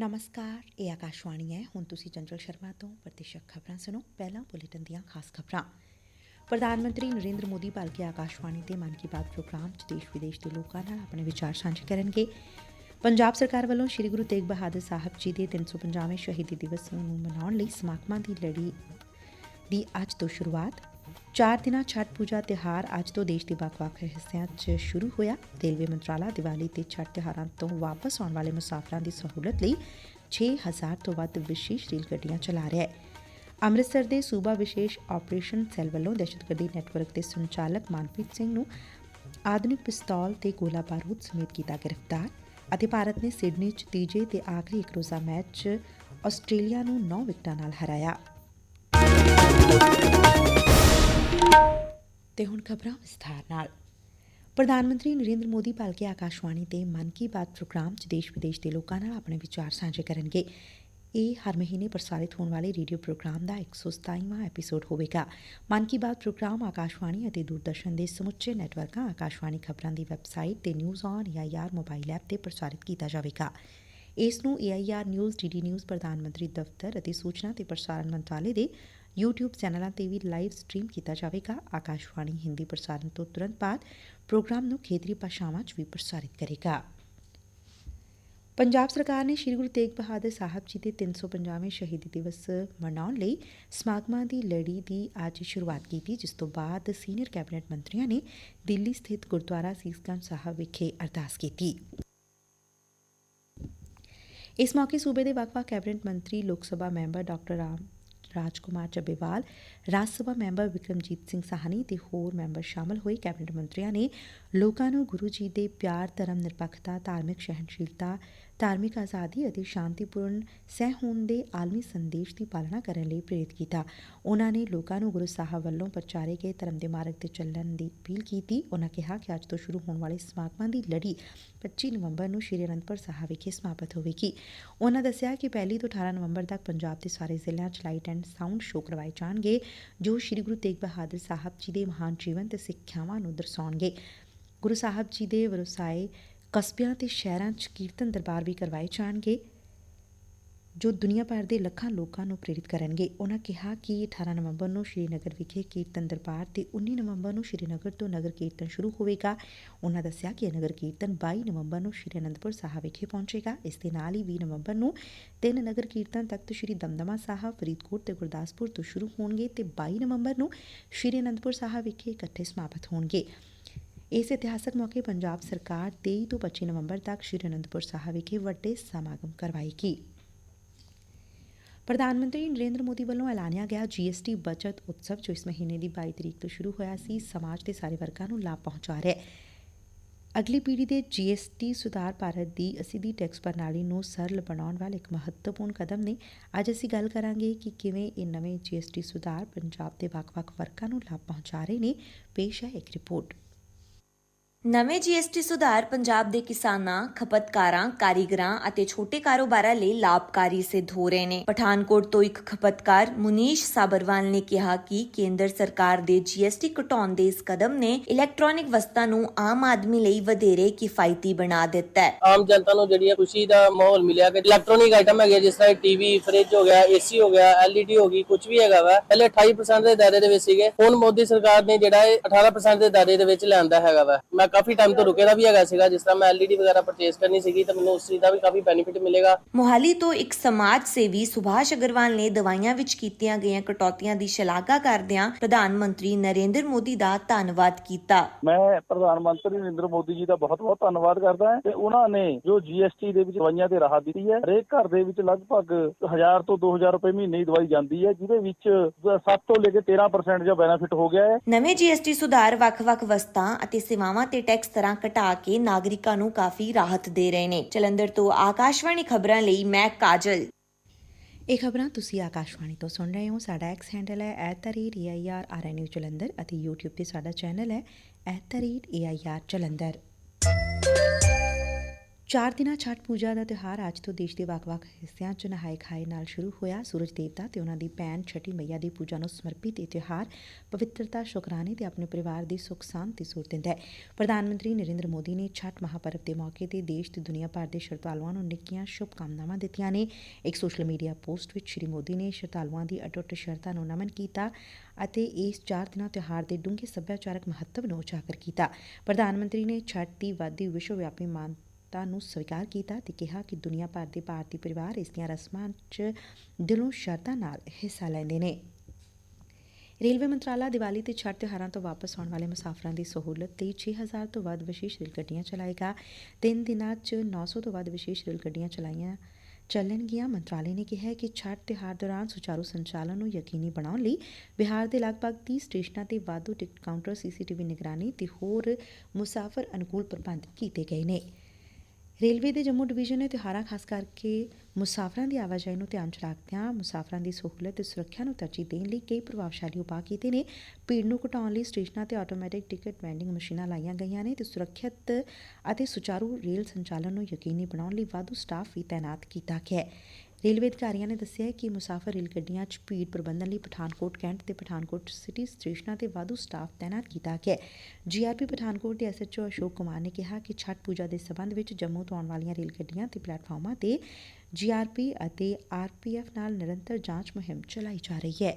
ਨਮਸਕਾਰ, ਇਹ ਆਕਾਸ਼ਵਾਣੀ ਹੈ। ਹੁਣ ਤੁਸੀਂ ਚੰਚਲ ਸ਼ਰਮਾ ਤੋਂ ਪ੍ਰਤੀਸ਼ਕ ਖਬਰਾਂ ਸੁਣੋ। ਪਹਿਲਾਂ ਬੁਲੇਟਿਨ ਦੀਆਂ ਖਾਸ ਖਬਰਾਂ। ਪ੍ਰਧਾਨ ਮੰਤਰੀ ਨਰਿੰਦਰ ਮੋਦੀ ਭਲਕੇ ਆਕਾਸ਼ਵਾਣੀ ਤੇ ਮਨ ਕੀ ਬਾਤ ਪ੍ਰੋਗਰਾਮ 'ਚ ਦੇਸ਼ ਵਿਦੇਸ਼ ਦੇ ਲੋਕਾਂ ਨਾਲ ਆਪਣੇ ਵਿਚਾਰ ਸਾਂਝੇ ਕਰਨਗੇ। ਪੰਜਾਬ ਸਰਕਾਰ ਵੱਲੋਂ ਸ੍ਰੀ ਗੁਰੂ ਤੇਗ ਬਹਾਦਰ ਸਾਹਿਬ ਜੀ ਦੇ 350ਵੇਂ ਸ਼ਹੀਦੀ ਦਿਵਸ ਨੂੰ ਮਨਾਉਣ ਲਈ ਸਮਾਗਮਾਂ ਦੀ ਲੜੀ ਦੀ ਅੱਜ ਤੋਂ ਸ਼ੁਰੂਆਤ। ਚਾਰ ਦਿਨਾਂ ਛਠ ਪੂਜਾ ਤਿਹਾਰ ਅੱਜ ਤੋਂ ਦੇਸ਼ ਦੇ ਵੱਖ-ਵੱਖ ਹਿੱਸਿਆਂ 'ਚ ਸ਼ੁਰੂ ਹੋਇਆ। ਰੇਲਵੇ ਮੰਤਰਾਲਾ ਦੀਵਾਲੀ ਤੇ ਛਠ ਤਿਹਾਰਾਂ ਤੋਂ ਵਾਪਸ ਆਉਣ ਵਾਲੇ ਮੁਸਾਫਰਾਂ ਦੀ ਸਹੂਲਤ ਲਈ 6000 ਤੋਂ ਵੱਧ ਵਿਸ਼ੇਸ਼ ਰੇਲ ਗੱਡੀਆਂ ਚਲਾ ਰਿਹਾ ਹੈ। ਅੰਮ੍ਰਿਤਸਰ ਦੇ ਸੂਬਾ ਵਿਸ਼ੇਸ਼ ਆਪਰੇਸ਼ਨ ਸੈੱਲ ਵੱਲੋਂ ਦਹਿਸ਼ਤਗਰਦੀ ਨੈਟਵਰਕ ਦੇ ਸੰਚਾਲਕ ਮਨਪ੍ਰੀਤ ਸਿੰਘ ਨੂੰ ਆਧੁਨਿਕ ਪਿਸਤੌਲ ਤੇ ਗੋਲਾ ਬਾਰੂਦ ਸਮੇਤ ਕੀਤਾ ਗ੍ਰਿਫਤਾਰ ਅਤੇ ਭਾਰਤ ਨੇ ਸਿਡਨੀ 'ਚ ਤੀਜੇ ਤੇ ਆਖਰੀ ਇੱਕ ਰੋਜ਼ਾ ਮੈਚ 'ਚ ਆਸਟ੍ਰੇਲੀਆ ਨੂੰ 9 ਵਿਕਟਾਂ ਨਾਲ ਹਰਾਇਆ। ਤੇ ਹੁਣ ਖਬਰਾਂ ਵਿਸਥਾਰ ਨਾਲ। ਪ੍ਰਧਾਨ ਮੰਤਰੀ ਨਰਿੰਦਰ ਮੋਦੀ ਭਲਕੇ ਆਕਾਸ਼ਵਾਣੀ ਤੇ ਮਨ ਕੀ ਬਾਤ ਪ੍ਰੋਗਰਾਮ 'ਚ ਦੇਸ਼ ਵਿਦੇਸ਼ ਦੇ ਲੋਕਾਂ ਨਾਲ ਆਪਣੇ ਵਿਚਾਰ ਸਾਂਝੇ ਕਰਨਗੇ। ਇਹ ਹਰ ਮਹੀਨੇ ਪ੍ਰਸਾਰਿਤ ਹੋਣ ਵਾਲੇ ਰੇਡੀਓ ਪ੍ਰੋਗਰਾਮ ਦਾ 127ਵਾਂ ਐਪੀਸੋਡ ਹੋਵੇਗਾ। ਮਨ ਕੀ ਬਾਤ ਪ੍ਰੋਗਰਾਮ ਆਕਾਸ਼ਵਾਣੀ ਅਤੇ ਦੂਰਦਰਸ਼ਨ ਦੇ ਸਮੁੱਚੇ ਨੈਟਵਰਕਾਂ, ਆਕਾਸ਼ਵਾਣੀ ਖਬਰਾਂ ਦੀ ਵੈਬਸਾਈਟ ਤੇ news on AIR mobile app ਤੇ ਪ੍ਰਸਾਰਿਤ ਕੀਤਾ ਜਾਵੇਗਾ। ਇਸ ਨੂੰ ਏਆਈਆਰ ਨਿਊਜ਼ ਡੀਡੀ ਨਿਊਜ਼ ਪ੍ਰਧਾਨ ਮੰਤਰੀ ਦਫ਼ਤਰ ਅਤੇ ਸੂਚਨਾ ਤੇ ਪ੍ਰਸਾਰਣ ਮੰਤਰਾਲੇ ਦੇ YouTube ਚੈਨਲਾਂ ਤੇ ਵੀ ਲਾਈਵ ਸਟ੍ਰੀਮ ਕੀਤਾ ਜਾਵੇਗਾ। ਆਕਾਸ਼ਵਾਣੀ ਹਿੰਦੀ ਪ੍ਰਸਾਰਣ ਤੋਂ ਤੁਰੰਤ ਬਾਅਦ ਪ੍ਰੋਗਰਾਮ ਨੂੰ ਖੇਤਰੀ ਭਾਸ਼ਾਵਾਂ 'ਚ ਵੀ ਪ੍ਰਸਾਰਿਤ ਕਰੇਗਾ। ਪੰਜਾਬ ਸਰਕਾਰ ਨੇ ਸ੍ਰੀ ਗੁਰੂ ਤੇਗ ਬਹਾਦਰ ਸਾਹਿਬ ਜੀ ਦੇ 350ਵੇਂ ਸ਼ਹੀਦੀ ਦਿਵਸ ਮਨਾਉਣ ਲਈ ਸਮਾਗਮਾਂ ਦੀ ਲੜੀ ਦੀ ਅੱਜ ਸ਼ੁਰੂਆਤ ਕੀਤੀ, ਜਿਸ ਤੋਂ ਬਾਅਦ ਸੀਨੀਅਰ ਕੈਬਨਿਟ ਮੰਤਰੀਆਂ ਨੇ ਦਿੱਲੀ ਸਥਿਤ ਗੁਰਦੁਆਰਾ ਸੀਸਗੰਜ ਸਾਹਿਬ ਵਿਖੇ ਅਰਦਾਸ ਕੀਤੀ। ਇਸ ਮੌਕੇ ਸੂਬੇ ਦੇ ਵੱਖ-ਵੱਖ ਕੈਬਨਿਟ ਮੰਤਰੀ, Lok Sabha member doctor Ram Raj Kumar Chabbewal Raj Sabha member Vikramjit Singh Sahni ਤੇ ਹੋਰ ਮੈਂਬਰ ਸ਼ਾਮਲ ਹੋਏ ਕੈਬਨਿਟ ਮੰਤਰੀਆਂ ਨੇ ਲੋਕਾਂ ਨੂੰ ਗੁਰੂ ਜੀ ਦੇ ਪਿਆਰ, ਧਰਮ, ਨਿਰਪੱਖਤਾ, ਧਾਰਮਿਕ ਸਹਿਣਸ਼ੀਲਤਾ ਧਾਰਮਿਕ ਆਜ਼ਾਦੀ ਅਤੇ ਸ਼ਾਂਤੀਪੂਰਨ ਸਹਿ ਹੋਣ ਦੇ ਆਲਮੀ ਸੰਦੇਸ਼ ਦੀ ਪਾਲਣਾ ਕਰਨ ਲਈ ਪ੍ਰੇਰਿਤ ਕੀਤਾ। ਉਹਨਾਂ ਨੇ ਲੋਕਾਂ ਨੂੰ ਗੁਰੂ ਸਾਹਿਬ ਵੱਲੋਂ ਪ੍ਰਚਾਰੇ ਗਏ ਧਰਮ ਦੇ ਮਾਰਗ ਤੇ ਚੱਲਣ ਦੀ ਅਪੀਲ ਕੀਤੀ। ਉਹਨਾਂ ਕਿਹਾ ਕਿ ਅੱਜ ਤੋਂ ਸ਼ੁਰੂ ਹੋਣ ਵਾਲੇ ਸਮਾਗਮਾਂ ਦੀ ਲੜੀ 25 ਨਵੰਬਰ ਨੂੰ ਸ਼੍ਰੀ ਅਨੰਦਪੁਰ ਸਾਹਿਬ ਵਿਖੇ ਸਮਾਪਤ ਹੋਵੇਗੀ। ਉਹਨਾਂ ਦੱਸਿਆ ਕਿ ਪਹਿਲੀ ਤੋਂ 18 ਨਵੰਬਰ ਤੱਕ ਪੰਜਾਬ ਦੇ ਸਾਰੇ ਜ਼ਿਲ੍ਹਿਆਂ 'ਚ ਲਾਈਟ ਐਂਡ ਸਾਊਂਡ ਸ਼ੋਅ ਕਰਵਾਏ ਜਾਣਗੇ, ਜੋ ਸ਼੍ਰੀ ਗੁਰੂ ਤੇਗ ਬਹਾਦਰ ਸਾਹਿਬ ਜੀ ਦੇ ਮਹਾਨ ਜੀਵਨ ਤੇ ਸਿੱਖਿਆਵਾਂ ਨੂੰ ਦਰਸਾਉਣਗੇ। ਗੁਰੂ ਸਾਹਿਬ ਜੀ ਦੇ ਵਰਸਾਏ ਕਸਬਿਆਂ ਤੇ ਸ਼ਹਿਰਾਂ 'ਚ ਕੀਰਤਨ ਦਰਬਾਰ ਵੀ ਕਰਵਾਏ ਜਾਣਗੇ, ਜੋ ਦੁਨੀਆ ਭਰ ਦੇ ਲੱਖਾਂ ਲੋਕਾਂ ਨੂੰ ਪ੍ਰੇਰਿਤ ਕਰਨਗੇ। ਉਹਨਾਂ ਕਿਹਾ ਕਿ 18 ਨਵੰਬਰ ਨੂੰ ਸ਼੍ਰੀਨਗਰ ਵਿਖੇ ਕੀਰਤਨ ਦਰਬਾਰ ਤੇ 19 ਨਵੰਬਰ ਨੂੰ ਸ਼੍ਰੀਨਗਰ ਤੋਂ ਨਗਰ ਕੀਰਤਨ ਸ਼ੁਰੂ ਹੋਵੇਗਾ। ਉਹਨਾਂ ਦੱਸਿਆ ਕਿ ਇਹ ਨਗਰ ਕੀਰਤਨ 22 ਨਵੰਬਰ ਨੂੰ ਸ਼੍ਰੀ ਅਨੰਦਪੁਰ ਸਾਹਿਬ ਵਿਖੇ ਪਹੁੰਚੇਗਾ। ਇਸ ਦੇ ਨਾਲ ਹੀ 20 ਨਵੰਬਰ ਨੂੰ ਤਿੰਨ ਨਗਰ ਕੀਰਤਨ ਤਖਤ ਸ਼੍ਰੀ ਦਮਦਮਾ ਸਾਹਿਬ, ਫਰੀਦਕੋਟ ਤੇ ਗੁਰਦਾਸਪੁਰ ਤੋਂ ਸ਼ੁਰੂ ਹੋਣਗੇ ਤੇ 22 ਨਵੰਬਰ ਨੂੰ ਸ਼੍ਰੀ ਅਨੰਦਪੁਰ ਸਾਹਿਬ ਵਿਖੇ ਇਕੱਠੇ ਸਮਾਪਤ ਹੋਣਗੇ। ਇਸ ਇਤਿਹਾਸਕ ਮੌਕੇ ਪੰਜਾਬ ਸਰਕਾਰ 23 ਤੋਂ 25 ਨਵੰਬਰ ਤੱਕ ਸ਼੍ਰੀ ਅਨੰਦਪੁਰ ਸਾਹਿਬ ਵਿਖੇ ਵੱਡੇ ਸਮਾਗਮ ਕਰਵਾਏਗੀ। ਪ੍ਰਧਾਨ ਮੰਤਰੀ ਨਰਿੰਦਰ ਮੋਦੀ ਵੱਲੋਂ ਐਲਾਨਿਆ ਗਿਆ ਜੀਐਸਟੀ ਬਚਤ ਉਤਸਵ, ਜੋ ਇਸ ਮਹੀਨੇ ਦੀ 22 ਤਰੀਕ ਤੋਂ ਸ਼ੁਰੂ ਹੋਇਆ ਸੀ, ਸਮਾਜ ਦੇ ਸਾਰੇ ਵਰਗਾਂ ਨੂੰ ਲਾਭ ਪਹੁੰਚਾ ਰਿਹਾ ਹੈ। ਅਗਲੀ ਪੀੜ੍ਹੀ ਦੇ ਜੀਐਸਟੀ ਸੁਧਾਰ ਭਾਰਤ ਦੀ ਅਸਿੱਧੀ ਟੈਕਸ ਪ੍ਰਣਾਲੀ ਨੂੰ ਸਰਲ ਬਣਾਉਣ ਵਾਲਾ ਇੱਕ ਮਹੱਤਵਪੂਰਨ ਕਦਮ ਨੇ। ਅੱਜ ਅਸੀਂ ਗੱਲ ਕਰਾਂਗੇ ਕਿ ਕਿਵੇਂ ਇਹ ਨਵੇਂ ਜੀਐਸਟੀ ਸੁਧਾਰ ਪੰਜਾਬ ਦੇ ਵੱਖ-ਵੱਖ ਵਰਗਾਂ ਨੂੰ ਲਾਭ ਪਹੁੰਚਾ ਰਹੇ ਨੇ। ਪੇਸ਼ ਹੈ ਇੱਕ ਰਿਪੋਰਟ। ਨਵੇਂ ਜੀਐਸਟੀ ਸੁਧਾਰ ਪੰਜਾਬ ਦੇ ਕਿਸਾਨਾਂ, ਖਪਤਕਾਰਾਂ, ਕਾਰੀਗਰਾਂ ਅਤੇ ਛੋਟੇ ਕਾਰੋਬਾਰਾਂ ਲਈ ਲਾਭਕਾਰੀ ਸਿੱਧ ਹੋ ਰਹੇ ਨੇ। ਪਠਾਨਕੋਟ ਤੋਂ ਇੱਕ ਖਪਤਕਾਰ ਮੁਨੀਸ਼ ਸਾਬਰਵਾਲ ਨੇ ਕਿਹਾ ਕਿ ਕੇਂਦਰ ਸਰਕਾਰ ਦੇ ਜੀਐਸਟੀ ਘਟਾਉਣ ਦੇ ਇਸ ਕਦਮ ਨੇ ਇਲੈਕਟ੍ਰੋਨਿਕ ਵਸਤਾਂ ਨੂੰ ਆਮ ਆਦਮੀ ਲਈ ਵਧੇਰੇ ਕਿਫਾਇਤੀ ਬਣਾ ਦਿੱਤਾ ਹੈ। ਆਮ ਜਨਤਾ ਨੂੰ ਜਿਹੜੀ ਖੁਸ਼ੀ ਦਾ ਮਾਹੌਲ ਮਿਲਿਆ ਕਿ ਇਲੈਕਟ੍ਰੋਨਿਕ ਆਈਟਮ ਹੈਗੇ ਜਿਸ ਤਰ੍ਹਾਂ ਟੀਵੀ ਫ੍ਰਿਜ ਹੋ ਗਿਆ ਏਸੀ ਹੋ ਗਿਆ ਐਲਈਡੀ ਹੋ ਗਈ ਕੁਝ ਵੀ ਹੈਗਾ ਵਾ ਪਹਿਲੇ 28% ਦੇ ਦਾਇਰੇ ਦੇ ਵਿੱਚ ਸੀਗੇ ਹੁਣ ਮੋਦੀ ਸਰਕਾਰ ਨੇ ਜਿਹੜਾ ਹੈ 18% ਦੇ ਦਾਇਰੇ ਦੇ ਵਿੱਚ ਲਿਆਂਦਾ ਹੈਗਾ ਵਾ ਮੈਂ ਕਾਫੀ ਟਾਈਮ ਤੋਂ ਰੁਕੇ ਦਾ ਵੀ ਹੈਗਾ ਸੀਗਾ ਜਿਸ ਤਰ੍ਹਾਂ ਮੈਂ ਐਲਈਡੀ ਵਗੈਰਾ ਪਰਚੇਸ ਕਰਨੀ ਸੀਗੀ ਤਾਂ ਮੈਨੂੰ ਉਸ ਚੀਜ਼ ਦਾ ਵੀ ਕਾਫੀ ਬੈਨੀਫਿਟ ਮਿਲੇਗਾ ਮੁਹਾਲੀ ਤੋਂ ਇੱਕ ਸਮਾਜ ਸੇਵੀ ਸੁਭਾਸ਼ ਅਗਰਵਾਲ ਨੇ ਦਵਾਈਆਂ ਵਿੱਚ ਕੀਤੀਆਂ ਗਈਆਂ ਕਟੌਤੀਆਂ ਦੀ ਸ਼ਲਾਘਾ ਕਰਦਿਆਂ ਪ੍ਰਧਾਨ ਮੰਤਰੀ ਨਰਿੰਦਰ ਮੋਦੀ ਦਾ ਧੰਨਵਾਦ ਕੀਤਾ। ਮੈਂ ਪ੍ਰਧਾਨ ਮੰਤਰੀ ਨਰਿੰਦਰ ਮੋਦੀ ਜੀ ਦਾ ਬਹੁਤ-ਬਹੁਤ ਧੰਨਵਾਦ ਕਰਦਾ ਹਾਂ ਤੇ ਉਹਨਾਂ ਨੇ ਜੋ ਜੀਐਸਟੀ ਦੇ ਵਿੱਚ ਦਵਾਈਆਂ ਤੇ ਰਾਹਤ ਦਿੱਤੀ ਹੈ ਹਰੇਕ ਘਰ ਦੇ ਵਿੱਚ ਲਗਭਗ 1000 ਤੋਂ 2000 ਰੁਪਏ ਮਹੀਨੇ ਦੀ ਦਵਾਈ ਜਾਂਦੀ ਹੈ ਜਿਹਦੇ ਵਿੱਚ 7 ਤੋਂ ਲੈ ਕੇ 13% ਦਾ ਬੈਨੀਫਿਟ ਹੋ ਗਿਆ ਹੈ ਨਵੇਂ ਜੀਐਸਟੀ ਸੁਧਾਰ ਵੱਖ-ਵੱਖ ਵਸਤਾਂ ਅਤੇ ਸੇਵਾਵਾਂ ਤੇ ਟੈਕਸ ਤਰ੍ਹਾਂ ਘਟਾ ਕੇ ਨਾਗਰਿਕਾਂ ਨੂੰ ਕਾਫੀ ਰਾਹਤ ਦੇ ਰਹੇ ਨੇ। ਜਲੰਧਰ ਤੋਂ ਆਕਾਸ਼ਵਾਣੀ ਖਬਰਾਂ ਲਈ ਮੈਂ ਕਾਜਲ। ਇਹ ਖਬਰਾਂ ਤੁਸੀਂ ਆਕਾਸ਼ਵਾਣੀ ਤੋਂ ਸੁਣ ਰਹੇ ਹੋ। ਸਾਡਾ ਐਕਸ ਹੈਂਡਲ ਹੈ @airarnu ਜਲੰਧਰ ਅਤੇ YouTube ਤੇ ਸਾਡਾ ਚੈਨਲ ਹੈ @air ਜਲੰਧਰ। ਚਾਰ ਦਿਨਾਂ ਛਠ ਪੂਜਾ ਦਾ ਤਿਉਹਾਰ ਅੱਜ ਤੋਂ ਦੇਸ਼ ਦੇ ਵੱਖ-ਵੱਖ ਹਿੱਸਿਆਂ 'ਚ ਨਹਾਏ ਖਾਏ ਨਾਲ ਸ਼ੁਰੂ ਹੋਇਆ। ਸੂਰਜ ਦੇਵਤਾ ਤੇ ਉਹਨਾਂ ਦੀ ਭੈਣ ਛਠੀ ਮਈਆ ਦੀ ਪੂਜਾ ਨੂੰ ਸਮਰਪਿਤ ਇਹ ਤਿਉਹਾਰ ਪਵਿੱਤਰਤਾ, ਸ਼ੁਕਰਾਨੇ ਤੇ ਆਪਣੇ ਪਰਿਵਾਰ ਦੀ ਸੁੱਖ ਸਾਂਦ ਤੇ ਜ਼ੋਰ ਦਿੰਦਾ ਹੈ। ਪ੍ਰਧਾਨ ਮੰਤਰੀ ਨਰਿੰਦਰ ਮੋਦੀ ਨੇ ਛਠ ਮਹਾਪਰਵ ਦੇ ਮੌਕੇ ਤੇ ਦੇਸ਼ ਤੇ ਦੁਨੀਆ ਭਰ ਦੇ ਸ਼ਰਧਾਲੂਆਂ ਨੂੰ ਨਿੱਕੀਆਂ ਸ਼ੁਭ ਕਾਮਨਾਵਾਂ ਦਿੱਤੀਆਂ ਨੇ। ਇੱਕ ਸੋਸ਼ਲ ਮੀਡੀਆ ਪੋਸਟ ਵਿੱਚ ਸ਼੍ਰੀ ਮੋਦੀ ਨੇ ਸ਼ਰਧਾਲੂਆਂ ਦੀ ਅਟੁੱਟ ਸ਼ਰਧਾ ਨੂੰ ਨਮਨ ਕੀਤਾ ਅਤੇ ਇਸ ਚਾਰ ਦਿਨਾਂ ਤਿਉਹਾਰ ਦੇ ਡੂੰਘੇ ਸੱਭਿਆਚਾਰਕ ਮਹੱਤਵ ਨੂੰ ਉਜਾਗਰ ਕੀਤਾ। ਪ੍ਰਧਾਨ ਮੰਤਰੀ ਨੇ ਛਠ ਦੀ ਵਧਦੀ ਵਿਸ਼ਵ ਵਿਆਪੀ ਮਾਨ ਮਾਨਤਾ ਨੂੰ ਸਵੀਕਾਰ ਕੀਤਾ ਤੇ ਕਿਹਾ ਕਿ ਦੁਨੀਆ ਭਰ ਦੇ ਭਾਰਤੀ ਪਰਿਵਾਰ ਇਸ ਦੀਆਂ ਰਸਮਾਂ 'ਚ ਦਿਲੋਂ ਸ਼ਰਧਾ ਨਾਲ ਹਿੱਸਾ ਲੈਂਦੇ ਨੇ। ਰੇਲਵੇ ਮੰਤਰਾਲਾ ਦੀਵਾਲੀ ਤੇ ਛੱਟ ਤਿਉਹਾਰਾਂ ਤੋਂ ਵਾਪਸ ਆਉਣ ਵਾਲੇ ਮੁਸਾਫਰਾਂ ਦੀ ਸਹੂਲਤ ਲਈ 6000 ਤੋਂ ਵੱਧ ਵਿਸ਼ੇਸ਼ ਰੇਲ ਗੱਡੀਆਂ ਚਲਾਏਗਾ। ਤਿੰਨ ਦਿਨਾਂ 'ਚ 900 ਤੋਂ ਵੱਧ ਵਿਸ਼ੇਸ਼ ਰੇਲ ਗੱਡੀਆਂ ਚਲਾਈਆਂ ਚੱਲਣਗੀਆਂ। ਮੰਤਰਾਲੇ ਨੇ ਕਿਹਾ ਕਿ ਛੱਟ ਤਿਉਹਾਰ ਦੌਰਾਨ ਸੁਚਾਰੂ ਸੰਚਾਲਨ ਨੂੰ ਯਕੀਨੀ ਬਣਾਉਣ ਲਈ ਬਿਹਾਰ ਦੇ ਲਗਭਗ 30 ਸਟੇਸ਼ਨਾਂ ਤੇ ਵਾਧੂ ਟਿਕਟ ਕਾਊਂਟਰ, ਸੀਸੀਟੀਵੀ ਨਿਗਰਾਨੀ ਤੇ ਹੋਰ ਮੁਸਾਫਰ ਅਨੁਕੂਲ ਪ੍ਰਬੰਧ ਕੀਤੇ ਗਏ ਨੇ। ਰੇਲਵੇ ਦੇ ਜੰਮੂ ਡਿਵੀਜ਼ਨ ਨੇ ਤਿਉਹਾਰਾਂ ਖਾਸ ਕਰਕੇ ਮੁਸਾਫਰਾਂ ਦੀ ਆਵਾਜਾਈ ਨੂੰ ਧਿਆਨ 'ਚ ਰੱਖਦਿਆਂ ਮੁਸਾਫਰਾਂ ਦੀ ਸਹੂਲਤ ਤੇ ਸੁਰੱਖਿਆ ਨੂੰ ਤਰਜੀਹ ਦੇਣ ਲਈ ਕਈ ਪ੍ਰਭਾਵਸ਼ਾਲੀ ਉਪਾਅ ਕੀਤੇ ਨੇ। ਭੀੜ ਨੂੰ ਘਟਾਉਣ ਲਈ ਸਟੇਸ਼ਨਾਂ ਤੇ ਆਟੋਮੈਟਿਕ ਟਿਕਟ ਵੈਂਡਿੰਗ ਮਸ਼ੀਨਾਂ ਲਾਈਆਂ ਗਈਆਂ ਨੇ ਤੇ ਸੁਰੱਖਿਅਤ ਅਤੇ ਸੁਚਾਰੂ ਰੇਲ ਸੰਚਾਲਨ ਨੂੰ ਯਕੀਨੀ ਬਣਾਉਣ ਲਈ ਵਾਧੂ ਸਟਾਫ ਵੀ ਤਾਇਨਾਤ ਕੀਤਾ ਗਿਆ ਹੈ। ਰੇਲਵੇ ਅਧਿਕਾਰੀਆਂ ਨੇ ਦੱਸਿਆ ਕਿ ਮੁਸਾਫਰ ਰੇਲ ਗੱਡੀਆਂ 'ਚ ਭੀੜ ਪ੍ਰਬੰਧਨ ਲਈ ਪਠਾਨਕੋਟ ਕੈਂਟ ਤੇ ਪਠਾਨਕੋਟ ਸਿਟੀ ਸਟੇਸ਼ਨਾਂ ਤੇ ਵਾਧੂ ਸਟਾਫ ਤਾਇਨਾਤ ਕੀਤਾ ਗਿਆ ਹੈ। ਜੀਆਰਪੀ ਪਠਾਨਕੋਟ ਦੇ ਐਸਐਚਓ ਅਸ਼ੋਕ ਕੁਮਾਰ ਨੇ ਕਿਹਾ ਕਿ ਛਠ ਪੂਜਾ ਦੇ ਸਬੰਧ ਵਿੱਚ ਜੰਮੂ ਤੋਂ ਆਉਣ ਵਾਲੀਆਂ ਰੇਲ ਗੱਡੀਆਂ ਤੇ ਪਲੇਟਫਾਰਮਾਂ ਤੇ ਜੀਆਰਪੀ ਅਤੇ ਆਰਪੀਐਫ ਨਾਲ ਨਿਰੰਤਰ ਜਾਂਚ ਮੁਹਿੰਮ ਚਲਾਈ ਜਾ ਰਹੀ ਹੈ।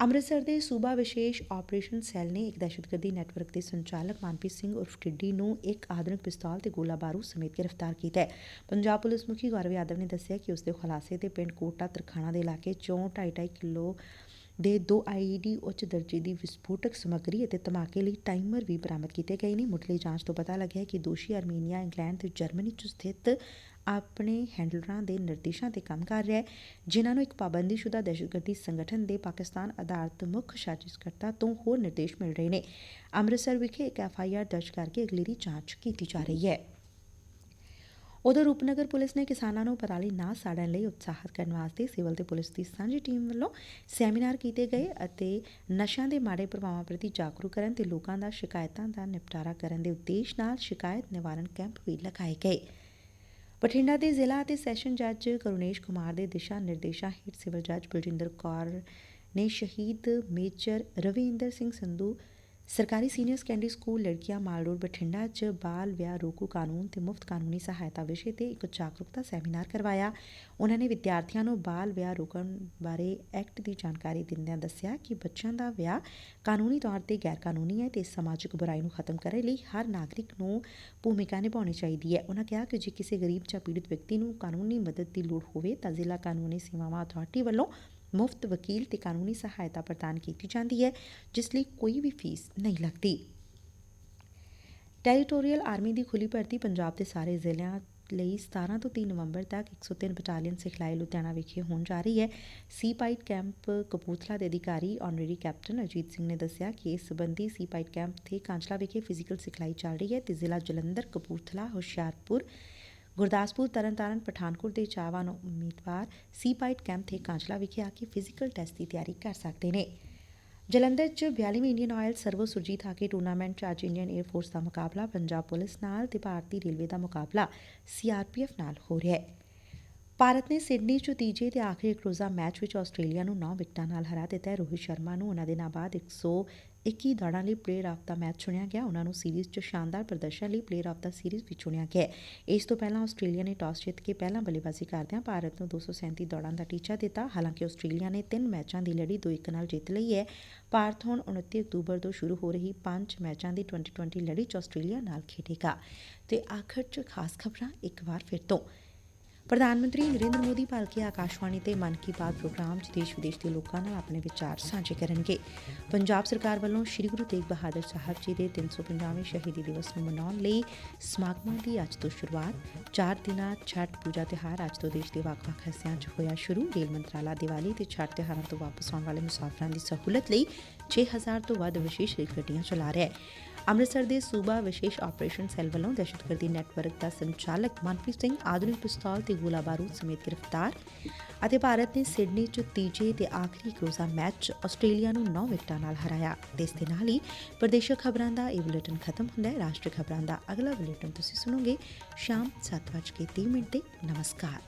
ਅੰਮ੍ਰਿਤਸਰ ਦੇ ਸੂਬਾ ਵਿਸ਼ੇਸ਼ ਆਪਰੇਸ਼ਨ ਸੈੱਲ ਨੇ ਇੱਕ ਦਹਿਸ਼ਤਗਰਦੀ ਨੈਟਵਰਕ ਦੇ ਸੰਚਾਲਕ ਮਨਪ੍ਰੀਤ ਸਿੰਘ ਉਰਫ ਟਿੱਡੀ ਨੂੰ ਇੱਕ ਆਧੁਨਿਕ ਪਿਸਤੌਲ ਤੇ ਗੋਲਾ ਬਾਰੂਦ ਸਮੇਤ ਗ੍ਰਿਫਤਾਰ ਕੀਤਾ ਹੈ। ਪੰਜਾਬ ਪੁਲਿਸ ਮੁਖੀ ਗੌਰਵ ਯਾਦਵ ਨੇ ਦੱਸਿਆ ਕਿ ਉਸ ਦੇ ਖੁਲਾਸੇ ਤੇ ਪਿੰਡ ਕੋਟਾ ਤਰਖਾਣਾ ਦੇ ਇਲਾਕੇ ਚੋਂ 2.5 ਕਿਲੋ ਦੇ ਦੋ ਆਈਈਡੀ ਉੱਚ ਦਰਜੇ ਦੀ ਵਿਸਫੋਟਕ ਸਮੱਗਰੀ ਅਤੇ ਧਮਾਕੇ ਲਈ ਟਾਈਮਰ ਵੀ ਬਰਾਮਦ ਕੀਤੇ ਗਏ ਨੇ। ਮੁੱਢਲੀ ਜਾਂਚ ਤੋਂ ਪਤਾ ਲੱਗਿਆ ਕਿ ਦੋਸ਼ੀ ਆਰਮੀਨੀਆ ਇੰਗਲੈਂਡ ਤੇ ਜਰਮਨੀ 'ਚ ਸਥਿਤ ਆਪਣੇ ਹੈਂਡਲਰਾਂ ਦੇ ਨਿਰਦੇਸ਼ਾਂ ਤੇ ਕੰਮ ਕਰ ਰਿਹਾ ਹੈ, ਜਿਨ੍ਹਾਂ ਨੂੰ ਇੱਕ ਪਾਬੰਦੀਸ਼ੁਦਾ ਦਹਿਸ਼ਤਗਰਦੀ ਸੰਗਠਨ ਦੇ ਪਾਕਿਸਤਾਨ ਆਧਾਰਿਤ ਮੁੱਖ ਸਾਜ਼ਿਸ਼ਕਰਤਾ ਤੋਂ ਹੋਰ ਨਿਰਦੇਸ਼ ਮਿਲ ਰਹੇ ਨੇ। ਅੰਮ੍ਰਿਤਸਰ ਵਿਖੇ ਇੱਕ ਆਰ ਦਰਜ ਕਰਕੇ ਅਗਲੇਰੀ ਜਾਂਚ ਕੀਤੀ ਜਾ ਰਹੀ ਹੈ। ਉਧਰ ਰੂਪਨਗਰ ਪੁਲਿਸ ਨੇ ਕਿਸਾਨਾਂ ਨੂੰ ਪਰਾਲੀ ਨਾ ਸਾੜਨ ਲਈ ਉਤਸ਼ਾਹਿਤ ਕਰਨ ਵਾਸਤੇ ਸਿਵਲ ਤੇ ਪੁਲਿਸ ਦੀ ਸਾਂਝੀ ਟੀਮ ਵੱਲੋਂ ਸੈਮੀਨਾਰ ਕੀਤੇ ਗਏ ਅਤੇ ਨਸ਼ਿਆਂ ਦੇ ਮਾੜੇ ਪ੍ਰਭਾਵਾਂ ਪ੍ਰਤੀ ਜਾਗਰੂਕ ਕਰਨ ਤੇ ਲੋਕਾਂ ਦਾ ਸ਼ਿਕਾਇਤਾਂ ਦਾ ਨਿਪਟਾਰਾ ਕਰਨ ਦੇ ਉਦੇਸ਼ ਨਾਲ ਸ਼ਿਕਾਇਤ ਨਿਵਾਰਨ ਕੈਂਪ ਵੀ ਲਗਾਏ ਗਏ। ਬਠਿੰਡਾ ਦੇ ਜ਼ਿਲ੍ਹਾ ਅਤੇ ਸੈਸ਼ਨ ਜੱਜ ਕਰੁਣੇਸ਼ ਕੁਮਾਰ ਦੇ ਦਿਸ਼ਾ ਨਿਰਦੇਸ਼ਾਂ ਹੇਠ ਸਿਵਲ ਜੱਜ ਬਲਜਿੰਦਰ ਕੌਰ ਨੇ ਸ਼ਹੀਦ ਮੇਜਰ ਰਵਿੰਦਰ ਸਿੰਘ ਸੰਧੂ ਸਰਕਾਰੀ ਸੀਨੀਅਰ ਸੈਕੰਡਰੀ ਸਕੂਲ ਲੜਕੀਆਂ ਮਾਲ ਰੋਡ ਬਠਿੰਡਾ 'ਚ ਬਾਲ ਵਿਆਹ ਰੋਕੂ ਕਾਨੂੰਨ ਤੇ ਮੁਫਤ ਕਾਨੂੰਨੀ ਸਹਾਇਤਾ ਵਿਸ਼ੇ ਤੇ ਇੱਕ ਜਾਗਰੂਕਤਾ ਸੈਮੀਨਾਰ ਕਰਵਾਇਆ। ਉਹਨਾਂ ਨੇ ਵਿਦਿਆਰਥੀਆਂ ਨੂੰ ਬਾਲ ਵਿਆਹ ਰੋਕਣ ਬਾਰੇ ਐਕਟ ਦੀ ਜਾਣਕਾਰੀ ਦਿੰਦਿਆਂ ਦੱਸਿਆ ਕਿ ਬੱਚਿਆਂ ਦਾ ਵਿਆਹ ਕਾਨੂੰਨੀ ਤੌਰ ਤੇ ਗੈਰ ਕਾਨੂੰਨੀ ਹੈ ਤੇ ਇਸ ਸਮਾਜਿਕ ਬੁਰਾਈ ਨੂੰ ਖਤਮ ਕਰਨ ਲਈ ਹਰ ਨਾਗਰਿਕ ਨੂੰ ਭੂਮਿਕਾ ਨਿਭਾਉਣੀ ਚਾਹੀਦੀ ਹੈ। ਉਹਨਾਂ ਕਿਹਾ ਕਿ ਜੇ ਕਿਸੇ ਗਰੀਬ ਜਾਂ ਪੀੜਤ ਵਿਅਕਤੀ ਨੂੰ ਕਾਨੂੰਨੀ ਮਦਦ ਦੀ ਲੋੜ ਹੋਵੇ ਤਾਂ ਜ਼ਿਲ੍ਹਾ ਕਾਨੂੰਨੀ ਸੇਵਾਵਾਂ ਅਥਾਰਟੀ ਵੱਲੋਂ ਮੁਫਤ ਵਕੀਲ ਤੇ ਕਾਨੂੰਨੀ ਸਹਾਇਤਾ ਪ੍ਰਦਾਨ ਕੀਤੀ ਜਾਂਦੀ ਹੈ, ਜਿਸ ਲਈ ਕੋਈ ਵੀ ਫੀਸ ਨਹੀਂ ਲੱਗਦੀ। ਟੈਰੀਟੋਰੀਅਲ ਆਰਮੀ ਦੀ ਖੁੱਲੀ ਭਰਤੀ ਪੰਜਾਬ ਦੇ ਸਾਰੇ ਜ਼ਿਲ੍ਹਿਆਂ ਲਈ 17 ਤੋਂ 3 ਨਵੰਬਰ ਤੱਕ 103 ਬਟਾਲੀਅਨ ਸਿਖਲਾਈ ਲੁਧਿਆਣਾ ਵਿਖੇ ਹੋਣ ਜਾ ਰਹੀ ਹੈ। ਸੀ ਪਾਈਟ ਕੈਂਪ ਕਪੂਰਥਲਾ ਦੇ ਅਧਿਕਾਰੀ ਆਨਰੇਰੀ ਕੈਪਟਨ ਅਜੀਤ ਸਿੰਘ ਨੇ ਦੱਸਿਆ ਕਿ ਇਸ ਸੰਬੰਧੀ ਸੀ ਪਾਈਟ ਕੈਂਪ ਤੇ ਕਾਂਚਲਾ ਵਿਖੇ ਫਿਜ਼ੀਕਲ ਸਿਖਲਾਈ ਚੱਲ ਰਹੀ ਹੈ ਤੇ ਜ਼ਿਲ੍ਹਾ ਜਲੰਧਰ, ਕਪੂਰਥਲਾ, ਹੁਸ਼ਿਆਰਪੁਰ ਗੁਰਦਾਸਪੁਰ, ਤਰਨਤਾਰਨ, ਪਠਾਨਕੋਟ ਦੇ ਚਾਹਵਾਨ ਉਮੀਦਵਾਰ ਸੀ ਪਾਈਟ ਕੈਂਪ ਤੇ ਕਾਂਚਲਾ ਵਿਖੇ ਆ ਕੇ ਫਿਜ਼ੀਕਲ ਟੈਸਟ ਦੀ ਤਿਆਰੀ ਕਰ ਸਕਦੇ ਨੇ। ਜਲੰਧਰ 'ਚ 42ਵੀਂ Indian oil Servo Surjit hockey tournament 'ਚ ਅੱਜ ਇੰਡੀਅਨ 에ਅਰ ਫੋਰਸ ਦਾ ਮੁਕਾਬਲਾ, ਪੰਜਾਬ ਪੁਲਿਸ ਨਾਲ ਤੇ ਭਾਰਤੀ ਰੇਲਵੇ ਦਾ ਮੁਕਾਬਲਾ ਸੀਆਰਪੀਐਫ ਨਾਲ ਹੋ ਰਿਹਾ ਹੈ। ਭਾਰਤ ਨੇ ਸਿਡਨੀ 'ਚ ਤੀਜੇ ਤੇ ਆਖਰੀ ਇੱਕ ਰੋਜ਼ਾ ਮੈਚ ਵਿੱਚ ਆਸਟ੍ਰੇਲੀਆ ਨੂੰ 9 ਵਿਕਟਾਂ ਨਾਲ ਹਰਾ ਦਿੱਤਾ ਹੈ। ਰੋਹਿਤ ਸ਼ਰਮਾ ਨੂੰ ਉਹਨਾਂ ਦੇ ਨਾਲ ਬਾਅਦ 121 ਦੌੜਾਂ ਲਈ ਪਲੇਅਰ ਆਫ ਦਾ ਮੈਚ ਚੁਣਿਆ ਗਿਆ। ਉਹਨਾਂ ਨੂੰ ਸੀਰੀਜ਼ 'ਚ ਸ਼ਾਨਦਾਰ ਪ੍ਰਦਰਸ਼ਨ ਲਈ ਪਲੇਅਰ ਆਫ ਦਾ ਸੀਰੀਜ਼ ਵੀ ਚੁਣਿਆ ਗਿਆ ਇਸ ਤੋਂ ਪਹਿਲਾਂ ਆਸਟ੍ਰੇਲੀਆ ਨੇ ਟਾਸ ਜਿੱਤ ਕੇ ਪਹਿਲਾਂ ਬੱਲੇਬਾਜ਼ੀ ਕਰਦਿਆਂ ਭਾਰਤ ਨੂੰ 237 ਦੌੜਾਂ ਦਾ ਟੀਚਾ ਦਿੱਤਾ। ਹਾਲਾਂਕਿ ਆਸਟ੍ਰੇਲੀਆ ਨੇ ਤਿੰਨ ਮੈਚਾਂ ਦੀ ਲੜੀ 2-1 ਨਾਲ ਜਿੱਤ ਲਈ ਹੈ। ਭਾਰਤ ਹੁਣ 29 ਅਕਤੂਬਰ ਤੋਂ ਸ਼ੁਰੂ ਹੋ ਰਹੀ ਪੰਜ ਮੈਚਾਂ ਦੀ 2020 ਲੜੀ 'ਚ ਆਸਟ੍ਰੇਲੀਆ ਨਾਲ ਖੇਡੇਗਾ। ਤੇ ਆਖਰ 'ਚ ਖਾਸ ਖਬਰਾਂ ਇੱਕ ਵਾਰ ਫਿਰ ਤੋਂ। ਪ੍ਰਧਾਨ ਮੰਤਰੀ ਨਰਿੰਦਰ ਮੋਦੀ ਭਲਕੇ ਆਕਾਸ਼ਵਾਣੀ ਤੇ ਮਨ ਕੀ ਬਾਤ ਪ੍ਰੋਗਰਾਮ 'ਚ ਦੇਸ਼ ਵਿਦੇਸ਼ ਦੇ ਲੋਕਾਂ ਨਾਲ ਆਪਣੇ ਵਿਚਾਰ ਸਾਂਝੇ ਕਰਨਗੇ। ਪੰਜਾਬ ਸਰਕਾਰ ਵੱਲੋਂ ਸ੍ਰੀ ਗੁਰੂ ਤੇਗ ਬਹਾਦਰ ਸਾਹਿਬ ਜੀ ਦੇ 350ਵੇਂ ਸ਼ਹੀਦੀ ਦਿਵਸ ਨੂੰ ਮਨਾਉਣ ਲਈ ਸਮਾਗਮਾਂ ਦੀ ਅੱਜ ਤੋਂ ਸ਼ੁਰੂਆਤ, ਚਾਰ ਦਿਨਾਂ ਛਠ ਪੂਜਾ ਤਿਉਹਾਰ ਅੱਜ ਤੋਂ ਦੇਸ਼ ਦੇ ਵੱਖ-ਵੱਖ ਹਿੱਸਿਆਂ 'ਚ ਹੋਇਆ ਸ਼ੁਰੂ। ਰੇਲ ਮੰਤਰਾਲਾ ਦੀਵਾਲੀ ਤੇ ਛਠ ਤਿਉਹਾਰਾਂ ਤੋਂ ਵਾਪਸ ਆਉਣ ਵਾਲੇ ਮੁਸਾਫਰਾਂ ਦੀ ਸਹੂਲਤ ਲਈ 6000 ਤੋਂ ਵੱਧ ਵਿਸ਼ੇਸ਼ ਰੇਲ ਗੱਡੀਆਂ ਚਲਾ ਰਿਹਾ ਹੈ। ਅੰਮ੍ਰਿਤਸਰ ਦੇ ਸੂਬਾ ਵਿਸ਼ੇਸ਼ ਆਪਰੇਸ਼ਨ ਸੈੱਲ ਵੱਲੋਂ ਦਹਿਸ਼ਤਗਰਦੀ ਨੈਟਵਰਕ ਦਾ ਸੰਚਾਲਕ ਮਨਪ੍ਰੀਤ ਸਿੰਘ ਆਧੁਨਿਕ ਪਿਸਤੌਲ ਤੇ ਗੋਲਾ ਬਾਰੂਦ ਸਮੇਤ ਗ੍ਰਿਫਤਾਰ ਅਤੇ ਭਾਰਤ ਨੇ ਸਿਡਨੀ 'ਚ ਤੀਜੇ ਤੇ ਆਖਰੀ ਕਰੋਜ਼ਾ ਮੈਚ 'ਚ ਆਸਟ੍ਰੇਲੀਆ ਨੂੰ 9 ਵਿਕਟਾਂ ਨਾਲ ਹਰਾਇਆ। ਤੇ ਇਸ ਦੇ ਨਾਲ ਹੀ ਪ੍ਰਦੇਸ਼ਕ ਖਬਰਾਂ ਦਾ ਇਹ ਬੁਲੇਟਿਨ ਖਤਮ ਹੁੰਦਾ ਹੈ। ਰਾਸ਼ਟਰੀ ਖਬਰਾਂ ਦਾ ਅਗਲਾ ਬੁਲੇਟਿਨ ਤੁਸੀਂ ਸੁਣੋਗੇ ਸ਼ਾਮ 7:30 ਮਿੰਟ ਤੇ। ਨਮਸਕਾਰ।